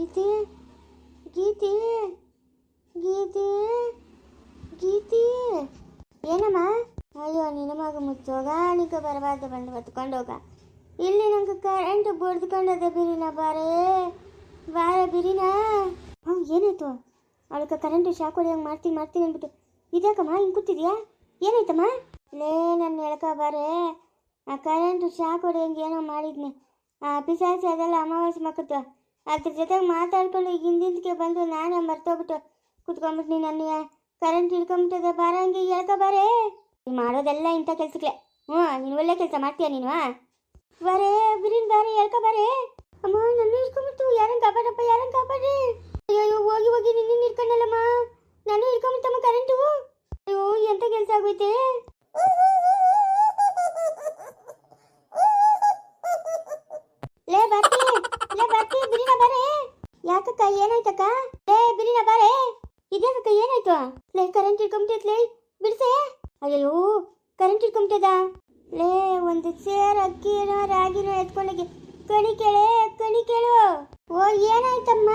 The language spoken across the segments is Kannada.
ಗೀತೆ ಗೀತೆ ಗೀತೆ ಗೀತೆ. ಏನಮ್ಮ? ಅಯ್ಯೋ, ನಿನ್ನ ಮಗ ಮುಚ್ಚೋಗ ನಿಗ ಬರಬಾರ್ದು ಬಂದು ಹೊತ್ಕೊಂಡೋಗ ಇಲ್ಲಿ ನಂಗೆ ಕರೆಂಟ್ ಬಡ್ದುಕೊಂಡದ ಬಿರಿನ ಬಾರೇ. ಬಾರೆ ಬಿರಿನ? ಹ್ಞೂ ಏನಾಯ್ತು? ಅವಳಕ್ಕೆ ಕರೆಂಟ್ ಶಾಕ್ ಹೊಡೆಯಂಗೆ ಮಾಡ್ತೀನಿ ಮಾಡ್ತೀನಿ ಅಂದ್ಬಿಟ್ಟು. ಇದ್ಯಾಕಮ್ಮ, ಹಿಂಗೆ ಕೂತಿದ್ಯಾ? ಏನಾಯ್ತಮ್ಮ? ಲೇ, ನನ್ನ ಹೇಳ್ಕ ಬಾರೆ. ಆ ಕರೆಂಟ್ ಶಾಕ್ ಹೊಡೆಯಂಗೆ ಏನೋ ಮಾಡಿದ್ನಿ. ಆ ಪಿಸಾಸಿ ಅದೆಲ್ಲ ಅಮಾವಾಸ್ಯೆ ಮಕ್ಕತ್ತು ಅದ್ರ ಜೊತೆಗೆ ಮಾತಾಡ್ಕೊಂಡು ಹಿಂದಿಂದಕ್ಕೆ ಬಂದು ನಾನೇ ಮರ್ತೋಗ್ಬಿಟ್ಟು ಕುತ್ಕೊಂಡ್ಬಿಟ್ಟು ನನ್ನ ಕರೆಂಟ್ ಹಿಡ್ಕೊಂಬಿಟ್ಟದೆ ಬಾರ ಹಂಗೆ ಹೇಳ್ಕೊ ಬಾರೆ. ನೀನು ಮಾಡೋದೆಲ್ಲ ಇಂಥ ಕೆಲ್ಸಕ್ಕೆ. ಹ್ಞೂ ನೀನು ಒಳ್ಳೆ ಕೆಲಸ ಮಾಡ್ತೀಯ ನೀನು ಬಾರೆ, ಬಿರಿನ್ ಬಾರೆ, ಹೇಳ್ಕೊ ಬಾರೆ. ಅಮ್ಮ ನನ್ನ ಹಿಡ್ಕೊಂಬಿಟ್ಟು ಯಾರನ್ನ ಕಾಪಾಡಪ್ಪ, ಯಾರನ್ನ ಕಾಪಾಡ್ರಿ? ಅಯ್ಯೋ ಹೋಗಿ ಹೋಗಿ, ನಿನ್ನ ಹಿಡ್ಕೊಂಡಲ್ಲಮ್ಮ ನಾನು ಹಿಡ್ಕೊಂಬಿಟ್ಟಮ್ಮ ಕರೆಂಟು ಅಯ್ಯೋ ಎಂಥ ಕೆಲಸ ಆಗೋಯ್ತೆ ಲೇ ಬರ್ತಿ ಲೇ ಬರ್ತಿ ಬಿರಿನ ಬಾರೆ ಯಾಕಕ್ಕ ಏನಾಯ್ತಕ್ಕ ಲೇ ಬಿರಿನ ಬಾರೆ. ಇದ್ಯಾಕಕ್ಕ ಏನಾಯ್ತು? ಲೇ ಕರೆಂಟ್ ಇಟ್ಕೊಂಬಿಟ್ಟೈತ್ ಲೇ ಬಿಡ್ಸೆ? ಅಯ್ಯೋ ಕರೆಂಟ್ ಇಟ್ಕೊಂಬಿಟ್ಟದ ಲೇ, ಒಂದು ಸೇರ್ ಅಕ್ಕಿನೋ ರಾಗಿನೋ ಎತ್ಕೊಂಡೋಗಿ, ಕಣಿ ಕೇಳೆ, ಕಣಿ ಕೇಳು. ಓ, ಏನಾಯ್ತಮ್ಮ?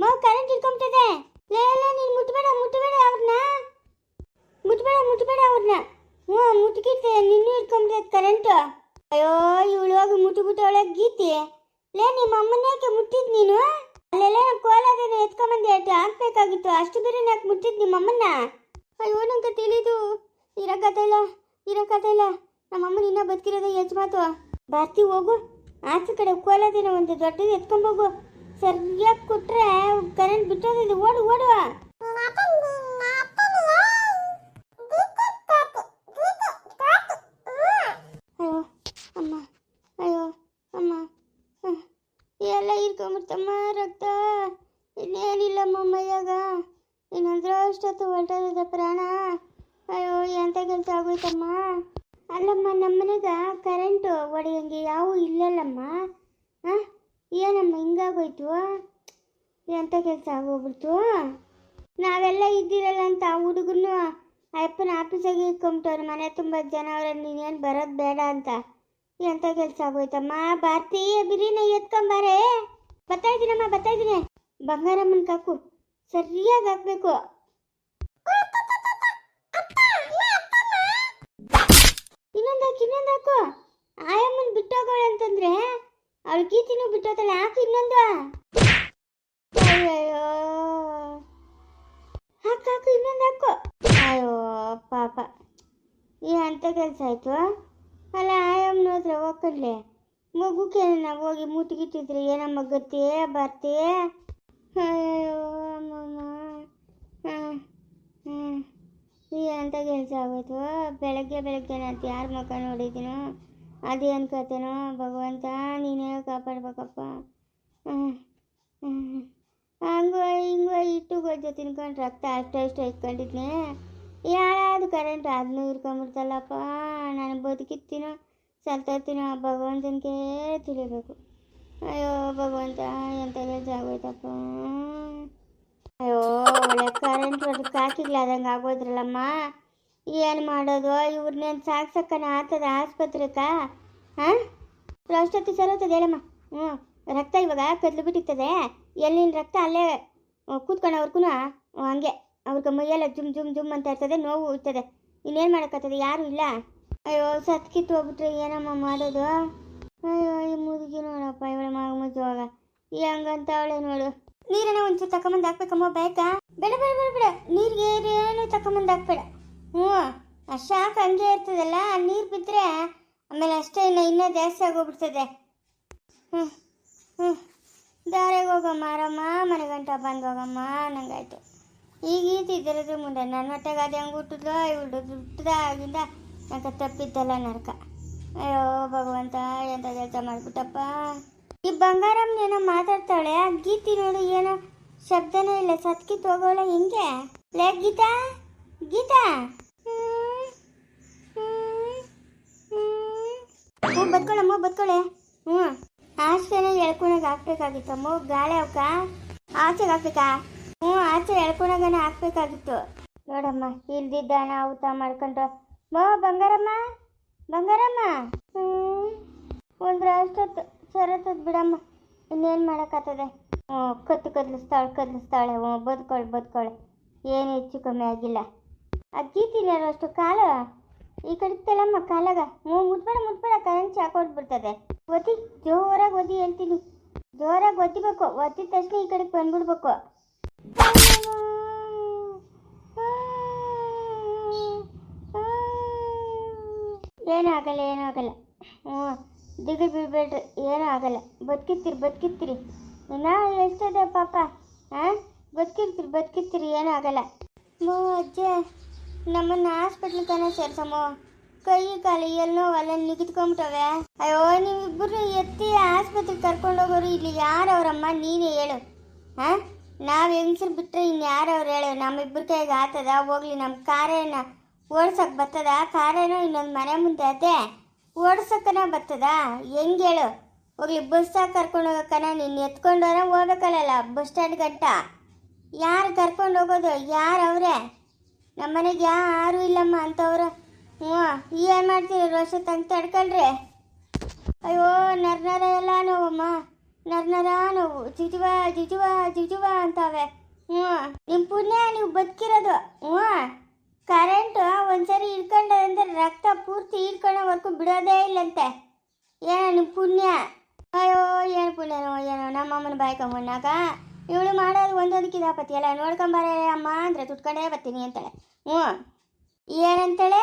ಮಾವು ಕರೆಂಟ್ ಇಟ್ಕೊಂಬಿಟ್ಟದೆ ಲೇ ಲೇ, ನೀನು ಮುಟ್ಬೇಡ ಮುಟ್ಬೇಡ ಅವ್ರನ್ನ ಮುಟ್ಬೇಡ ಮುಟ್ಬೇಡ ಅವ್ರನ್ನ ಹ್ಞೂ ಮುಟ್ಕಿತ್ತೆ ನಿನ್ನೂ ಇಟ್ಕೊಂಬಿಟ್ಟೈತೆ ಕರೆಂಟು ಅಯ್ಯೋ, ಇವಳು ಹೋಗಿ ಮುಟ್ಟಿಬಿಟ್ಟವಳೆ ಗೀತಿ. ಲೇ, ನಿಮ್ಮ ಅಮ್ಮನ್ಯಾಕೆ ಮುಟ್ಟಿದ್ ನೀನು? ಅಲ್ಲೆಲ್ಲ ಕೋಲಾದೇನು ಎತ್ಕೊಂಬಂದು ಎಷ್ಟು ಹಾಕ್ಬೇಕಾಗಿತ್ತು. ಅಷ್ಟು ಬೇರೆ ಯಾಕೆ ಮುಟ್ಟಿದ್ ನಿಮ್ಮ ಅಮ್ಮನ್ನ ಅಯ್ಯೋ, ನಂಗೆ ತಿಳಿದು. ಇರಕ್ಕಾಗ್ತಿಲ್ಲ ಇರಕ್ಕಾಗ್ತಿಲ್ಲ ನಮ್ಮ ಅಮ್ಮನ ಇನ್ನೂ ಬದುಕಿರೋದು ಹೆಚ್ಚು ಮಾತು. ಬರ್ತಿ ಹೋಗು. ಆಚೆ ಕಡೆ ಕೋಲಾದಿನ ಒಂದು ದೊಡ್ಡದು ಎತ್ಕೊಂಬೋಗು ಸರಿಯಾಗಿ ಕೊಟ್ರೆ ಕರೆಂಟ್ ಬಿಟ್ಟೋದಿದೆ ಓಡು ಓಡು ಅಯ್ಯೋ ಅಮ್ಮ ಅಯ್ಯೋ ಅಮ್ಮ ಅಹ್, ಎಲ್ಲ ಇರ್ಕೊಂಬಿಡ್ತಮ್ಮ ರಕ್ತ ಇನ್ನೇನಿಲ್ಲಮ್ಮ ಮೈಯಾಗ ಇನ್ನೊಂದ್ರ ಅಷ್ಟೊತ್ತು ಹೊರಟೋದ ಪ್ರಾಣ. ಅಯ್ಯೋ ಎಂಥ ಕೆಲಸ ಆಗೋಯ್ತಮ್ಮ? ಅಲ್ಲಮ್ಮ ನಮ್ಮನೆಗ ಕರೆಂಟು ಒಡೆಯಂಗೆ ಯಾವ ಇಲ್ಲಲ್ಲಮ್ಮ. ಹಾಂ? ಏನಮ್ಮ, ಹಿಂಗಾಗೋಯ್ತು? ಎಂಥ ಕೆಲಸ ಆಗೋಗ್ಬಿಡ್ತು? ನಾವೆಲ್ಲ ಇದ್ದಿರಲ್ಲ ಅಂತ ಆ ಹುಡುಗನು ಅಯ್ಯಪ್ಪನ ಆಫೀಸಾಗೆ ಇಟ್ಕೊಂಬಿಟ್ಟವ್ರು ಮನೆ ತುಂಬ ಜನ ಅವ್ರ ನೀನೇನು ಬರೋದು ಬೇಡ ಅಂತ. ಎಂಥ ಕೆಲಸ ಆಗೋಯ್ತಮ್ಮ? ಭಾರತೀಯ ಬಿರಿನ ಎತ್ಕೊಂಬಾರೇ ಬರ್ತಾ ಇದ್ದೀನಮ್ಮ ಬರ್ತಾ ಇದ್ದೀನಿ. ಬಂಗಾರಮ್ಮನ ಕಾಕು. ಸರಿಯಾಗಿ ಹಾಕ್ಬೇಕು ಇನ್ನೊಂದು ಹಾಕು ಇನ್ನೊಂದು ಹಾಕು ಆಯಮ್ಮನ್ ಬಿಟ್ಟೋಗೋಳೆ ಅಂತಂದ್ರೆ ಅವಳು ಗೀತಿನೂ ಬಿಟ್ಟೋತಾಳೆ. ಹಾಕು ಇನ್ನೊಂದು. ಅಯ್ಯೋ ಹಾಕು ಹಾಕು ಇನ್ನೊಂದು ಅಯ್ಯೋ, ಪಾಪ. ಈ ಅಂತ ಕೆಲಸ ಆಯ್ತು. ಅಲ್ಲ, ಆಯಮ್ಮನ ಹತ್ರ ಹೋಗ್ಕೊಂಡ್ಲೆ. ಮಗುಕ್ಕೆ ಹೋಗಿ ಮುಟ್ಟಿಗಿಟ್ಟಿದ್ರೆ ಏನಮ್ಮ ಗತಿ ಬರ್ತೇ? ಅಯ್ಯೋ ಅಂತ ಕೆಲಸ ಆಗೋಯ್ತು? ಬೆಳಗ್ಗೆ ಬೆಳಗ್ಗೆ ನಾನು ಯಾರ ಮುಖ ನೋಡಿದ್ದೀನೋ ಅದೇನು ಅನ್ಕೋತೇನೋ. ಭಗವಂತ, ನೀನೇ ಕಾಪಾಡ್ಬೇಕಪ್ಪ. ಹಂಗೋ, ಹಿಂಗೋ ಇಟ್ಟು ಗೊಜ್ಜೆ ತಿನ್ಕೊಂಡು ರಕ್ತ ಅಷ್ಟು ಅಷ್ಟು ಇಟ್ಕೊಂಡಿದ್ನೆ. ಯಾರಾದ್ರು ಕರೆಂಟ್ ಅದನ್ನೂ ಇರ್ಕೊಂಬಿಡ್ತಲ್ಲಪ್ಪ. ನಾನು ಬದುಕಿತ್ತೀನೋ, ಸತ್ತೋಗ್ತೀನೋ ಭಗವಂತನಿಗೆ ತಿಳಿಬೇಕು ಅಯ್ಯೋ, ಭಗವಂತ ಎಂಥ ಕೆಲಸ ಆಗೋಯ್ತಪ್ಪ. ಅಯ್ಯೋ, ಒಳ್ಳೆ ಕರೆಂಟ್ ಅದಕ್ಕೆ ಹಾಕಿಗ್ಲಾದಂಗೆ ಆಗೋದ್ರಲ್ಲಮ್ಮ. ಏನು ಮಾಡೋದು? ಇವ್ರನ್ನೇನು ಸಾಕ್ಸಕ್ಕನ ಆತದ ಆಸ್ಪತ್ರೆಗ ಹಾಂ ಅಷ್ಟೊತ್ತು ಸರೋತದೆ ಹೇಳಮ್ಮ. ಹ್ಞೂ, ರಕ್ತ ಇವಾಗ ಕದ್ಲು ಬಿಟ್ಟಿರ್ತದೆ. ಎಲ್ಲಿನ ರಕ್ತ? ಅಲ್ಲೇ ಕೂತ್ಕೊಂಡವ್ರಿಗೂ ಹಂಗೆ. ಅವ್ರಿಗೆ ಮೈಯೆಲ್ಲ ಜುಮ್ ಜುಮ್ ಜುಮ್ ಅಂತ ಇರ್ತದೆ, ನೋವು ಇರ್ತದೆ. ಇನ್ನೇನು ಮಾಡೋಕ್ಕತ್ತದೆ ಯಾರು ಇಲ್ಲ. ಅಯ್ಯೋ ಸತ್ಕಿತ್ತು ಹೋಗ್ಬಿಟ್ರೆ ಏನಮ್ಮ ಮಾಡೋದು? ಅಯ್ಯೋ, ಈ ಮುದುಗಿ ನೋಡಪ್ಪ, ಇವಳ ಮಗ ಮುಚ್ಚುವಾಗ ಹಂಗಂತ ಅವಳೆ ನೋಡು. ನೀರನ್ನ ಒಂಚೂರು ತಕೊಂಬಂದು ಹಾಕ್ಬೇಕಮ್ಮ ಬೇಕಾ ಬೇಡ ಬೇಡ ಬೇಡ ಬೇಡ. ನೀರಿಗೆ ಏನು ತಕೊಂಬಂದು ಹಾಕ್ಬೇಡ. ಹ್ಞೂ, ಆ ಹಾಕ ಹಂಗೆ ಇರ್ತದಲ್ಲ, ನೀರು ಬಿದ್ದರೆ ಆಮೇಲೆ ಅಷ್ಟೇ ಇನ್ನು ಇನ್ನೂ ಜಾಸ್ತಿ ಆಗೋಗ್ಬಿಡ್ತದೆ. ಹ್ಞೂ ಹ್ಞೂ. ದಾರಿಗೆ ಹೋಗಮ್ಮ ಆರಮ್ಮ ಮನೆ ಗಂಟ ಬಂದು ಹೋಗಮ್ಮ, ನಂಗಾಯ್ತು. ಈಗ ಈತಿದ್ದಿರೋದ್ರ ಮುಂದೆ. ನನ್ನ ಹೊಟ್ಟೆಗೆ ಅದು ಹೆಂಗೆ ಹುಟ್ಟಿದ್ಲೋ, ಇವಳು ಹುಟ್ಟಿದಾಗಿಂದ ನಂಗೆ ತಪ್ಪಿದ್ದಲ್ಲ ನರಕ. ಅಯ್ಯೋ, ಭಗವಂತ ಎಂಥ ಕೆಲಸ ಮಾಡ್ಬಿಟ್ಟಪ್ಪ. ಈ ಬಂಗಾರಮ್ಮ ಏನೋ ಮಾತಾಡ್ತಾಳೆ, ಆ ಗೀತಿ ನೋಡು, ಏನೋ ಶಬ್ದನೇ ಇಲ್ಲ, ಸತ್ಕಿ ಹೋಗೋಳ ಹಿಂಗೆ? ಲೇ ಗೀತಾ ಗೀತಾ. ಹ್ಞೂ ಬದ್ಕೊಳಮ್ಮ ಬದ್ಕೊಳೆ ಹ್ಞೂ ಆಚೆನೆ ಎಳ್ಕೊಳಗೆ ಹಾಕ್ಬೇಕಾಗಿತ್ತಮ್ಮ ಗಾಳಿ ಅವಕ್ಕ. ಆಚೆಗೆ ಹಾಕ್ಬೇಕಾ? ಹ್ಞೂ, ಆಚೆ ಎಳ್ಕೊಳಗನ ಹಾಕ್ಬೇಕಾಗಿತ್ತು. ನೋಡಮ್ಮ, ಇಲ್ದಿದ್ದ ಊಟ ಮಾಡ್ಕೊಂಡು ಮೋ, ಬಂಗಾರಮ್ಮ ಬಂಗಾರಮ್ಮ. ಹ್ಞೂ ಒಂದು ಅಷ್ಟೊತ್ತು ಸರತ್ತದ ಬಿಡಮ್ಮ, ಇನ್ನೇನು ಮಾಡೋಕ್ಕಾಗ್ತದೆ? ಹ್ಞೂ, ಕತ್ತು ಕದ್ಲಿಸ್ತಾಳೆ ಕದ್ಲಿಸ್ತಾಳೆ, ಹ್ಞೂ ಬದುಕೊಳ್ಳಿ ಬದುಕೊಳ್ಳಿ ಏನು ಹೆಚ್ಚು ಕಮ್ಮಿ ಆಗಿಲ್ಲ. ಅಜ್ಜಿತಿಲ್ಲ ಅಷ್ಟು ಕಾಲ? ಈ ಕಡೆ ತಲಮ್ಮ ಕಾಲಾಗ? ಹ್ಞೂ ಮುಟ್ಬೇಡ ಮುಟ್ಬೇಡ ಕರೆಂಟ್ ಶಾಕ್ ಹೊಡ್ಬಿಡ್ತದೆ. ಒತ್ತಿ ಜೋರಾಗಿ ಒದಿ ಹೇಳ್ತೀನಿ. ಜೋರಾಗಿ ಒತ್ತಿಬೇಕು ಒತ್ತಿದ ತಕ್ಷಣ ಈ ಕಡೆಗೆ ಬಂದ್ಬಿಡ್ಬೇಕು. ಏನಾಗಲ್ಲ ಏನಾಗಲ್ಲ. ಹ್ಞೂ. ದಿಗಿಲ್ ಬೀಳ್ಬೇಡ್ರಿ ಏನೂ ಆಗಲ್ಲ. ಬದುಕಿರ್ತೀರಿ ಬದುಕಿರ್ತೀರಿ. ಇನ್ನ ಎಷ್ಟಿದೆ ಪಾಪ ಹಾಂ ಬದುಕಿರ್ತೀರಿ ಬದುಕಿರ್ತೀರಿ, ಏನೂ ಆಗಲ್ಲ. ಮೋ ಅಜ್ಜೆ, ನಮ್ಮನ್ನ ಹಾಸ್ಪಿಟ್ಲ್ ತಾನೇ ಸೇರ್ಸಮ್ಮ? ಕೈ, ಕಾಲು ಎಲ್ಲೋ ಅಲ್ಲ ನಿಗಿದ್ಕೊಂಬಿಟ್ಟವೆ. ಅಯ್ಯೋ ನೀವಿಬ್ಬರು ಎತ್ತಿ ಆಸ್ಪತ್ರೆಗೆ ಕರ್ಕೊಂಡೋಗೋರು ಇಲ್ಲಿ ಯಾರವ್ರಮ್ಮ? ನೀನೇ ಹೇಳು. ಹಾಂ ನಾವು ಹೆಂಗಸ್ರು ಬಿಟ್ಟರೆ ಇನ್ನು ಯಾರವ್ರು ಹೇಳು? ನಮ್ಮಿಬ್ಬರ ಕೈಗೆ ಆತದ? ಹೋಗ್ಲಿ ನಮ್ಮ ಕಾರೇನ ಓಡ್ಸಕ್ಕೆ ಬರ್ತದ? ಕಾರೇನೋ ಇನ್ನೊಂದು ಮನೆ ಮುಂದೆ ಅದೇ? ಓಡ್ಸಕ್ಕನ ಬರ್ತದ? ಹೆಂಗೆ ಹೇಳು? ಹೋಗ್ಲಿ ಬಸ್ಸಾಗ ಕರ್ಕೊಂಡು ಹೋಗಕ್ಕನ ನೀನು ಎತ್ಕೊಂಡೋರ ಹೋಗ್ಬೇಕಲ್ಲ ಬಸ್ ಸ್ಟ್ಯಾಂಡ್ ಗಂಟ? ಯಾರು ಕರ್ಕೊಂಡು ಹೋಗೋದು? ಯಾರು ಅವರೇ? ನಮ್ಮನೆಗೆ ಯಾರು ಇಲ್ಲಮ್ಮ ಅಂತವ್ರು. ಹ್ಞೂ, ಏನು ಮಾಡ್ತೀರಿ ರೋಷ ತಂಗ ತಡ್ಕೊಳ್ರಿ? ಅಯ್ಯೋ ನರ್ನರ ಎಲ್ಲ ನೋವಮ್ಮ. ನರ್ನರ ನೋವು. ಜಿಜುವ ಜಿಜುವ ಜಿಜುವ ಅಂತಾವೆ. ಹ್ಞೂ ನಿಮ್ಮ ಪುಣ್ಯ ನೀವು ಬದುಕಿರೋದು. ಹ್ಞೂ. ಕರೆಂಟು ಒಂದ್ಸರಿ ಹಿಡ್ಕೊಂಡಂದ್ರೆ ರಕ್ತ ಪೂರ್ತಿ ಹಿಡ್ಕೊಳ್ಳೋವರೆಗೂ ಬಿಡೋದೇ ಇಲ್ಲಂತೆ. ಏನೋ ಪುಣ್ಯ? ಅಯ್ಯೋ ಏನು ಪುಣ್ಯನೋ ಏನೋ ನಮ್ಮಮ್ಮನ ಬಾಯ್ಕೊಂಬಣ್ಣಾಗ ಇವಳು ಮಾಡೋದು ಒಂದೊಂದಕ್ಕೆ ಇದಾಪತಿ ಎಲ್ಲ ನೋಡ್ಕೊಂಬಾರ ಅಮ್ಮ ಅಂದರೆ ತುಟ್ಕೊಂಡೇ ಬರ್ತೀನಿ ಅಂತಾಳೆ. ಹ್ಞೂ. ಏನಂತಾಳೆ?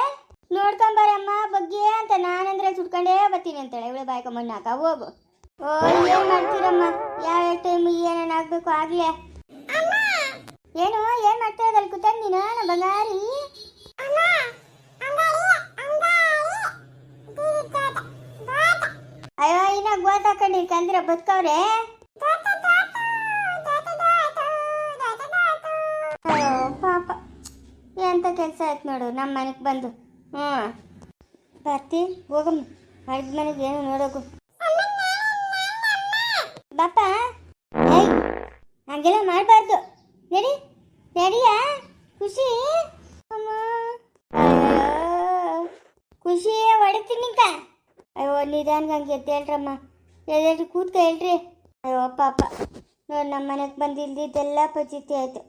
ನೋಡ್ಕೊಂಬಾರಮ್ಮ ಬಗ್ಗೆ ಅಂತ ನಾನಂದ್ರೆ ಸುಟ್ಕೊಂಡೇ ಬರ್ತೀನಿ ಅಂತಾಳೆ ಇವಳು ಬಾಯ್ಕೊಂಬಣ್ಣಾಕ ಹೋಗು. ಓ ಏನು ಮಾಡ್ತೀರಮ್ಮ? ಯಾವ ಟೈಮ್ ಏನೇನು ಆಗಬೇಕು ಆಗಲೇ? ಏನು ಏನು ಮಾಡ್ತಾ ಇದ್ದಲ್ಲ ಕೂತಂದಿನ ನಮ್ಮ ಬಂಗಾರಿ? ಅಯ್ಯೋ, ಇನ್ನ ಗೋತಾಕಂಡಿ ಕಂದ್ರ ಬದುಕವ್ರೆ. ಪಾಪ. ಎಂತ ಕೆಲಸ ಆಯ್ತು ನೋಡು ನಮ್ಮ ಮನೆಗೆ ಬಂದು. ಹ್ಞೂ. ಬರ್ತಿ ಹೋಗಮ್ಮ ಅಡ್ಗೆ ಮನೆಗೆ ಏನು ನೋಡೋಕು. ಬಾಪ. ಹಂಗೆಲ್ಲ ಮಾಡಬಾರ್ದು. ನಡಿ, ನಡಿಯಾ. ಖುಷಿ. ಖುಷಿಯೇ ಹೊಡಿತೀನಿ ಅಯ್ಯೋ, ನಿಧಾನಕ್ಕೆ ಹಂಗೆ ಎದ್ದೇಳ್ರಮ್ಮ ಎದ್ದೇಳ್ರಿ ಕೂತ್ಕ ಹೇಳ್ರಿ. ಅಯ್ಯೋ, ಪಾಪ. ನೋಡಿ ನಮ್ಮ ಮನೆಗೆ ಬಂದು ಇಲ್ದಿದ್ದೆಲ್ಲ ಪಚಿತಿ ಆಯಿತು.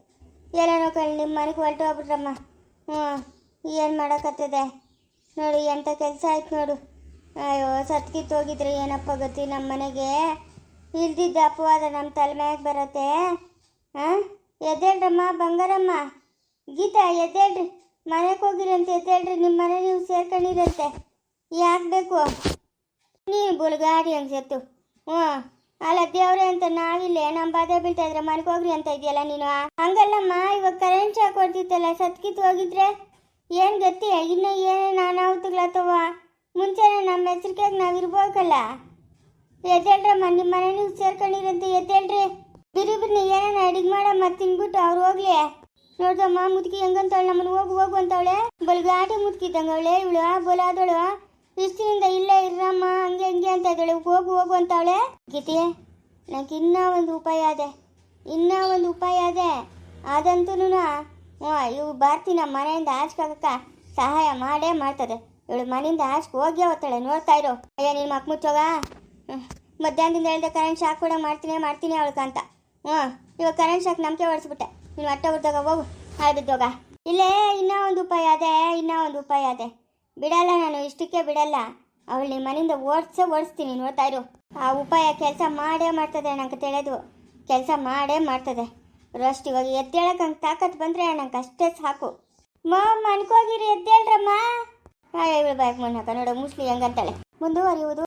ಎಲ್ಲನೋ ಕಣ್ಣು ನಿಮ್ಮ ಮನೆಗೆ ಹೊರಟು ಹೋಗ್ಬಿಟ್ರಮ್ಮ. ಹ್ಞೂ, ಏನು ಮಾಡೋಕತ್ತದೆ? ನೋಡಿ ಎಂಥ ಕೆಲಸ ಆಯ್ತು ನೋಡು. ಅಯ್ಯೋ ಸತ್ಕಿತ್ತು ಹೋಗಿದ್ರೆ ಏನಪ್ಪ ಗತಿ ನಮ್ಮ ಮನೆಗೆ ಇಲ್ದಿದ್ದ ಅಪವಾದ ನಮ್ಮ ತಲೆ ಮ್ಯಾಗ ಬರತ್ತೆ. ಹಾಂ ಎದ್ದೇಳ್ರಮ್ಮ ಬಂಗಾರಮ್ಮ. ಗೀತಾ ಎದ್ದೇಳ್ರಿ ಮನೆಗೆ ಹೋಗಿರಂತೆ ಎದ್ದೇಳ್ರಿ ನಿಮ್ಮ ಮನೆ ನೀವು ಸೇರ್ಕೊಂಡಿರಂತೆ ಯಾಕೆ ಬೇಕು? ನೀನು ಬುಲ್ಗಾಡಿ ಹಂಗೆ ಸತ್ತು ಹ್ಞೂ. ಅಲ್ಲ ದೇವ್ರೆ ಅಂತ ನಾವಿಲ್ಲೇ ನಮ್ಮ ಬಾಧೆ ಬೀಳ್ತಾ ಇದ್ರೆ ಮನ್ಕೋಗ್ರಿ ಅಂತ ಇದೆಯಲ್ಲ ನೀನು? ಹಂಗಲ್ಲಮ್ಮ, ಇವಾಗ ಕರೆಂಟ್ ಶಾಕ್ ಕೊಡ್ತಿತ್ತಲ್ಲ ಸತ್ಕಿತ್ ಹೋಗಿದ್ರೆ? ಏನು ಗತಿ? ಏನೇ ನಾನು ಅನಾಹುತಗಳಾತವ ಮುಂಚೆನೆ ನಮ್ಮ ಹೆಸರಿಕೆಗೆ ನಾವು ಇರ್ಬೇಕಲ್ಲ? ಎದ್ದೇಳ್ರಮ್ಮ ನಿಮ್ಮ ಮನೆ ಸೇರ್ಕೊಂಡಿರಂತ, ಎದ್ದೇಳ್ರಿ. ಬಿರಿಬಿರ್ನ ಏನೇನ ಅಡಿಗೆ ಮಾಡಮ್ಮ, ತಿನ್ಬಿಟ್ಟು ಅವ್ರು ಹೋಗ್ಲಿ. ನೋಡ್ದಮ್ಮ, ಮುದುಕಿ ಹೆಂಗಂತವಳೆ ನಮ್ಮನ್ನು ಹೋಗು ಹೋಗು ಅಂತವಳೆ. ಬಲ್ಗಾಟಿ ಮುದುಕಿದ್ದಂಗವಳೆ ಇವಳು ಬೋಲಾದವಳು ಇಷ್ಟಿನಿಂದ ಇಲ್ಲೇ ಇರಮ್ಮ ಹಂಗೆ ಹಂಗೆ ಅಂತ ಇದ್ದಾಳೆ ಹೋಗು ಹೋಗು ಅಂತಾಳೆ. ಗೀತೆ, ನಂಗೆ ಇನ್ನೂ ಒಂದು ಉಪಾಯ ಅದೆ ಇನ್ನೂ ಒಂದು ಉಪಾಯ ಅದೆ ಅದಂತೂ ಇವು ಬರ್ತೀನಿ ನಮ್ಮ ಮನೆಯಿಂದ ಆಚ್ಕಾಗಕ್ಕ ಸಹಾಯ ಮಾಡೇ ಮಾಡ್ತದೆ. ಇವಳು ಮನೆಯಿಂದ ಆಚೆಗೆ ಹೋಗಿ ಅವತ್ತಾಳೆ, ನೋಡ್ತಾ ಇರೋ. ಅಯ್ಯ ನಿನ್ನ ಮಕ್ ಮುಚ್ಚೋಗ. ಮಧ್ಯಾಹ್ನದಿಂದ ಹೇಳ್ದೆ ಕರೆಂಟ್ ಶಾಕ್ ಕೂಡ ಮಾಡ್ತೀನಿ ಮಾಡ್ತೀನಿ ಅಂತ. ಹ್ಞೂ, ಇವಾಗ ಕರೆಂಟ್ ಶಾಕ್ ನಂಬಿಕೆ ಹೊಡಿಸ್ಬಿಟ್ಟೆ ನೀನು ಹೊಟ್ಟೆ ಉರ್ದಾಗ ಹೋಗು ಹಾಳು ಇಲ್ಲೇ ಇನ್ನೂ ಒಂದು ಉಪಾಯ ಅದೇ ಇನ್ನೂ ಒಂದು ಉಪಾಯ ಅದೇ ಬಿಡಲ್ಲ ನಾನು, ಇಷ್ಟಕ್ಕೆ ಬಿಡಲ್ಲ. ಅವಳು ನಿಮ್ಮ ಮನೆಯಿಂದ ಓಡಿಸೇ ಓಡಿಸ್ತೀನಿ, ನೋಡ್ತಾ ಇರು. ಆ ಉಪಾಯ ಕೆಲಸ ಮಾಡೇ ಮಾಡ್ತದೆ ನಂಗೆ ತಿಳಿದು, ಕೆಲಸ ಮಾಡೇ ಮಾಡ್ತದೆ. ರಸ್ಟ್ ಇವಾಗ ಎದ್ದೇಳಕ್ಕೆ ಹಂಗೆ ತಾಕತ್ತು ಬಂದರೆ ನಂಗೆ ಅಷ್ಟೇ ಸಾಕು. ಮಾ ಅನ್ಕೋಗಿರಿ ಎದ್ದೇಳ್ರಮ್ಮ. ಇವಳು ಬಾಯ್ಗೆ ಮಣ್ಣಾಕ ನೋಡು, ಮುಸ್ಲಿ ಹೆಂಗಂತಾಳೆ. ಮುಂದುವರಿಯುವುದು.